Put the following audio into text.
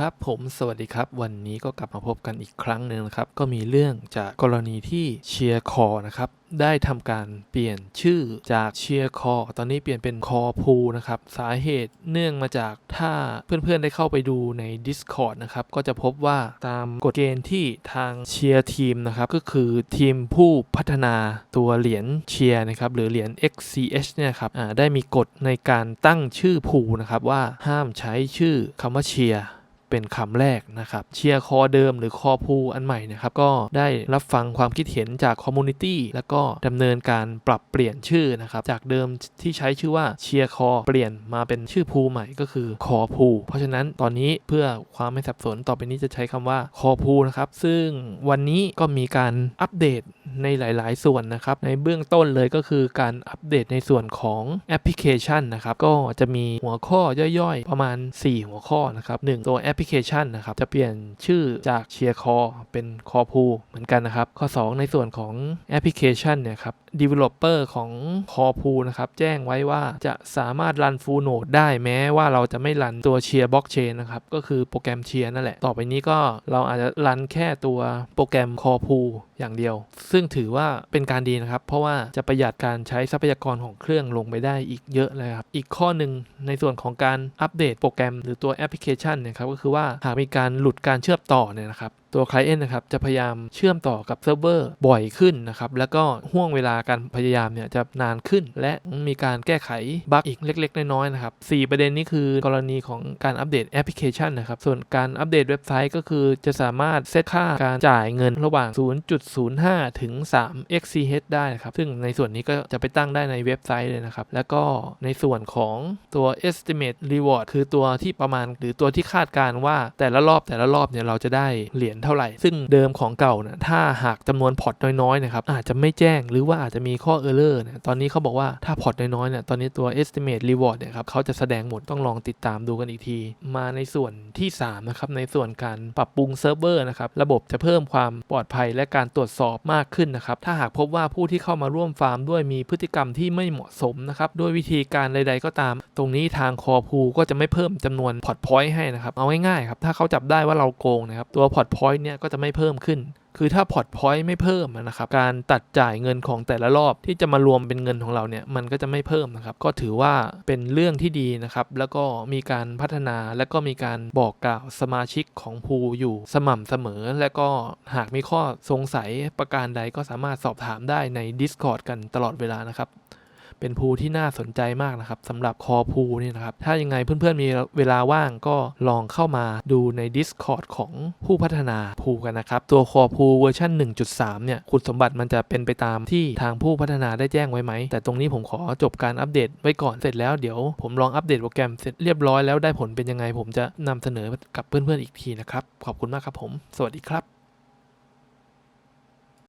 ครับผมสวัสดีครับ วันนี้ก็กลับมาพบกันอีกครั้งหนึ่งนะครับ ก็มีเรื่องจากกรณีที่เชียร์คอนะครับได้ทำการเปลี่ยนชื่อจากเชียร์คอ ตอนนี้เปลี่ยนเป็นคอพูนะครับ สาเหตุเนื่องมาจากถ้าเพื่อนๆได้เข้าไปดูใน Discord นะครับ ก็จะพบว่าตามกฎเกณฑ์ที่ทางเชียร์ทีมนะครับ ก็คือทีมผู้พัฒนาตัวเหรียญเชียร์นะครับ หรือเหรียญ XCH เนี่ยครับได้มีกฎในการตั้งชื่อพูนะครับว่าห้ามใช้ชื่อคำว่าเชียร์ เป็นคำแรกนะครับเชียร์คอเดิมหรือคอพูอันใหม่นะครับก็ได้รับฟังความคิดเห็นจากคอมมูนิตี้แล้วก็ดำเนินการปรับเปลี่ยนชื่อนะครับจากเดิมที่ใช้ชื่อว่าเชียร์คอเปลี่ยนมาเป็นชื่อพูใหม่ก็คือคอพูเพราะฉะนั้นตอนนี้เพื่อความไม่สับสนต่อไปนี้จะใช้คำว่าคอพูนะครับซึ่งวันนี้ก็มีการอัปเดต ในหลาย ๆ ส่วนนะครับ ในเบื้องต้นเลยก็คือการอัปเดตในส่วนของแอปพลิเคชันนะครับ ก็จะมีหัวข้อย่อยๆ ประมาณ 4 หัวข้อนะครับหนึ่งตัวแอปพลิเคชันนะครับ จะเปลี่ยนชื่อจากเชียร์คอเป็นคอพูเหมือนกันนะครับ ข้อ 2 ในส่วนของแอปพลิเคชันเนี่ยครับ developer ของคอพูนะครับ แจ้งไว้ว่าจะสามารถรันฟูลโนดได้แม้ว่าเราจะไม่รันตัวเชียร์บล็อกเชนนะครับ ก็คือโปรแกรมเชียร์นั่นแหละ ต่อไปนี้ก็เราอาจจะรันแค่ตัวโปรแกรมคอพูอย่างเดียว ซึ่งถือว่าเป็นการดีนะครับ เพราะว่าจะประหยัดการใช้ทรัพยากรของเครื่องลงไปได้อีกเยอะเลยครับ อีกข้อหนึ่งในส่วนของการอัปเดตโปรแกรม หรือตัวแอปพลิเคชันเนี่ยครับก็คือว่าหากมีการหลุดการเชื่อมต่อเนี่ยนะครับ ตัว Client นะครับจะพยายามเชื่อมต่อกับเซิร์ฟเวอร์บ่อยขึ้นนะครับแล้วก็ห่วงเวลาการพยายามเนี่ยจะนานขึ้น และมีการแก้ไขบั๊กอีกเล็ก ๆ น้อยๆนะครับสประเด็นนี้คือกรณีของการอัปเดตแอปพลิเคชันนะครับส่วนการอัปเดตเว็บไซต์ก็คือจะสามารถเซตค่าการจ่ายเงินระหว่าง 0.05 ถึง 3 XCH ได้นะครับซึ่งในส่วนนี้ก็จะไปตั้งได้ในเว็บไซต์เลยนะครับแล้วก็ในส่วนของตัว estimate reward คือตัวที่ประมาณ หรือตัวที่คาดการว่าแต่ละรอบแต่ละรอบเนี่ยเราจะได้เหรียญเท่าไหร่ ซึ่งเดิมของเก่านะถ้าหากจำนวนพอร์ตน้อยๆนะครับอาจจะไม่แจ้งหรือว่าอาจจะมีข้อ error เนี่ยตอนนี้เขาบอกว่าถ้าพอร์ตน้อยๆเนี่ยตอนนี้ตัว estimate reward เนี่ยครับเขาจะแสดงหมดต้องลองติดตามดูกันอีกที มาในส่วนที่3นะครับในส่วนการปรับปรุงเซิร์ฟเวอร์นะครับระบบจะเพิ่มความปลอดภัยและการตรวจสอบมากขึ้นนะครับถ้าหากพบว่าผู้ที่เข้ามาร่วมฟาร์มด้วยมีพฤติกรรมที่ไม่เหมาะสมนะครับด้วยวิธีการใด ๆ ก็ตาม ตรงนี้ทางคอพูก็จะไม่เพิ่มจำนวนพอร์ตพอยต์ให้นะครับเอาง่ายๆครับถ้าเขาจับได้ว่าเราโกงนะครับตัวพอร์ตพอยต์เนี่ยก็จะไม่เพิ่มขึ้น คือถ้าพอร์ตพอยต์ไม่เพิ่มนะครับ การตัดจ่ายเงินของแต่ละรอบที่จะมารวมเป็นเงินของเราเนี่ยมันก็จะไม่เพิ่มนะครับ ก็ถือว่าเป็นเรื่องที่ดีนะครับ แล้วก็มีการพัฒนาและก็มีการบอกกล่าวสมาชิกของพูอยู่สม่ำเสมอ และก็หากมีข้อสงสัยประการใดก็สามารถสอบถามได้ใน Discord กันตลอดเวลานะครับ เป็นพูที่น่าสนใจมากนะครับสำหรับคอพูนี่นะครับ ถ้ายังไงเพื่อนๆมีเวลาว่างก็ลองเข้ามาดูใน Discord ของผู้พัฒนาพูกันนะครับ ตัวคอพูเวอร์ชัน1.3 เนี่ยคุณสมบัติมันจะเป็นไปตามที่ทางผู้พัฒนาได้แจ้งไว้ไหม แต่ตรงนี้ผมขอจบการอัปเดตไว้ก่อนเสร็จแล้วเดี๋ยวผมลองอัปเดตโปรแกรมเสร็จเรียบร้อยแล้วได้ผลเป็นยังไง ผมจะนำเสนอกับเพื่อนๆอีกทีนะครับ ขอบคุณมากครับผม สวัสดีครับ